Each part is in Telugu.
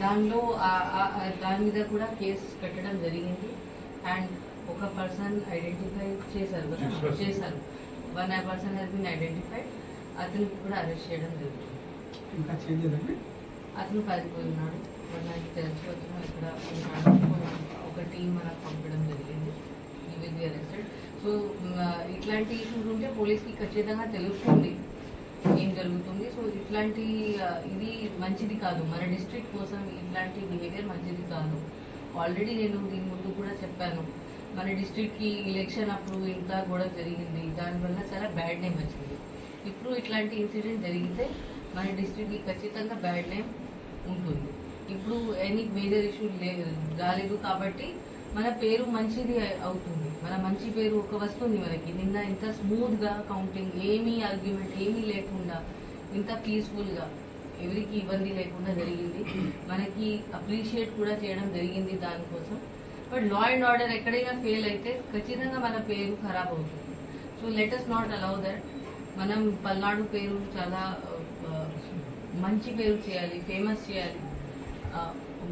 దానిలో దాని మీద కూడా కేసు కట్టడం జరిగింది. అండ్ ఒక పర్సన్ ఐడెంటిఫై చేశారు. చేశారు. One person has been identified. అతనికి కూడా అరెస్ట్ చేయడం జరిగింది అతను మరి నాకు తెలిసి వచ్చిన ఇక్కడ ఒక టీం మనకు పంపడం జరిగింది. ఈ విల్ బి అరెస్టెడ్ సో ఇట్లాంటి ఇష్యూస్ ఉంటే పోలీస్కి ఖచ్చితంగా తెలుస్తుంది. ఏం జరుగుతుంది? సో ఇట్లాంటి ఇది మంచిది కాదు. మన డిస్ట్రిక్ట్ కోసం ఇట్లాంటి బిహేవియర్ మంచిది కాదు. ఆల్రెడీ నేను దీని ముందు కూడా చెప్పాను. మన డిస్ట్రిక్ట్కి ఎలక్షన్ అప్పుడు ఇంకా గొడవ జరిగింది. దానివల్ల చాలా బ్యాడ్ నేమ్ వచ్చింది. ఇప్పుడు ఇట్లాంటి ఇన్సిడెంట్ జరిగితే మన డిస్ట్రిక్ట్కి ఖచ్చితంగా బ్యాడ్ నేమ్ ఉంటుంది. ఇప్పుడు ఎనీ మేజర్ ఇష్యూ రాలేదు కాబట్టి మన పేరు మంచిది అవుతుంది. మన మంచి పేరు ఒక వస్తుంది మనకి. నిన్న ఇంత స్మూత్గా కౌంటింగ్ ఏమీ ఆర్గ్యుమెంట్ ఏమీ లేకుండా ఇంత పీస్ఫుల్గా ఎవరికి ఇబ్బంది లేకుండా జరిగింది. మనకి అప్రిషియేట్ కూడా చేయడం జరిగింది దానికోసం. బట్ లా అండ్ ఆర్డర్ ఎక్కడైనా ఫెయిల్ అయితే ఖచ్చితంగా మన పేరు ఖరాబ్ అవుతుంది. So let us not allow that మనం పల్నాడు పేరు చాలా మంచి పేరు చేయాలి ఫేమస్ చేయాలి.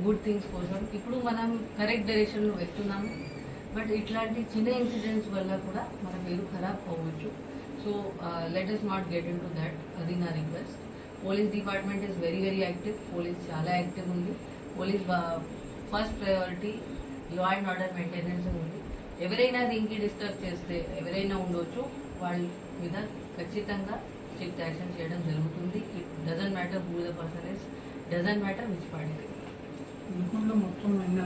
గుడ్ థింగ్స్ కోసం. ఇప్పుడు మనం కరెక్ట్ డైరెక్షన్లో వెళ్తున్నాము. బట్ ఇట్లాంటి చిన్న ఇన్సిడెంట్స్ వల్ల కూడా మన పేరు ఖరాబ్ అవ్వచ్చు so let us not get into that అది నా request police department is very very active police చాలా యాక్టివ్ ఉంది. Police first priority law and order maintenance ఉంది. ఎవరైనా దీనికి డిస్టర్బ్ చేస్తే ఎవరైనా ఉండొచ్చు వాళ్ళ మీద ఖచ్చితంగా స్ట్రిక్ట్ యాక్షన్ చేయడం జరుగుతుంది. It doesn't matter who the person is doesn't matter which party మొత్తం ఎన్ని